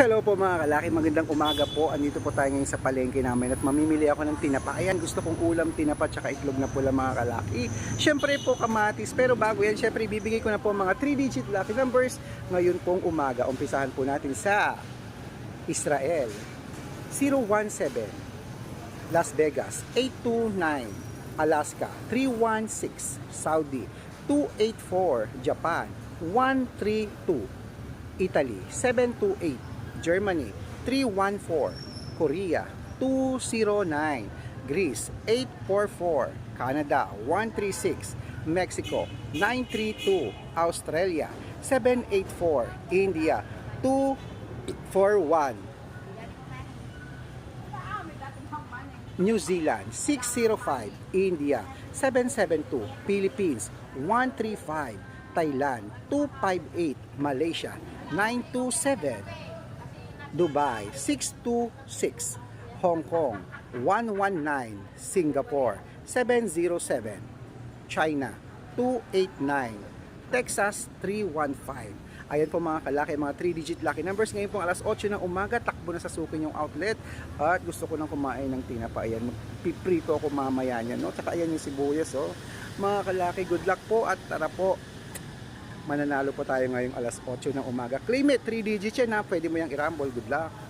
Hello po mga kalaki, magandang umaga po. Andito po tayo ngayon sa palengke namin at mamimili ako ng tinapa. Ayan, gusto kong ulam, tinapa, tsaka itlog na pula mga kalaki. Siyempre po kamatis, pero bago yan, siyempre ibibigay ko na po mga 3-digit lucky numbers ngayon pong umaga. Umpisahan po natin sa Israel, 017, Las Vegas, 829, Alaska, 316, Saudi, 284, Japan, 132, Italy 728, Germany 314, Korea 209, Greece 844, Canada 136, Mexico 932, Australia 784, India 241, New Zealand 605, India 772, Philippines 135, Thailand 258, Malaysia 927, Dubai 626, Hong Kong 119, Singapore 707, China 289, Texas 315. Ayan po mga kalaki, mga 3-digit lucky numbers. Ngayon po alas 8 ng umaga, takbo na sa sukin yung outlet. At gusto ko nang kumain ng tinapa. Ayan, magpiprito ako mamaya niyan. No? Tsaka ayan yung sibuyas. Oh. Mga kalaki, good luck po at tara po. Mananalo po tayo ngayong alas 8 ng umaga. Claim it, 3 digits yan ha. Pwede mo yung i-rumble. Good luck.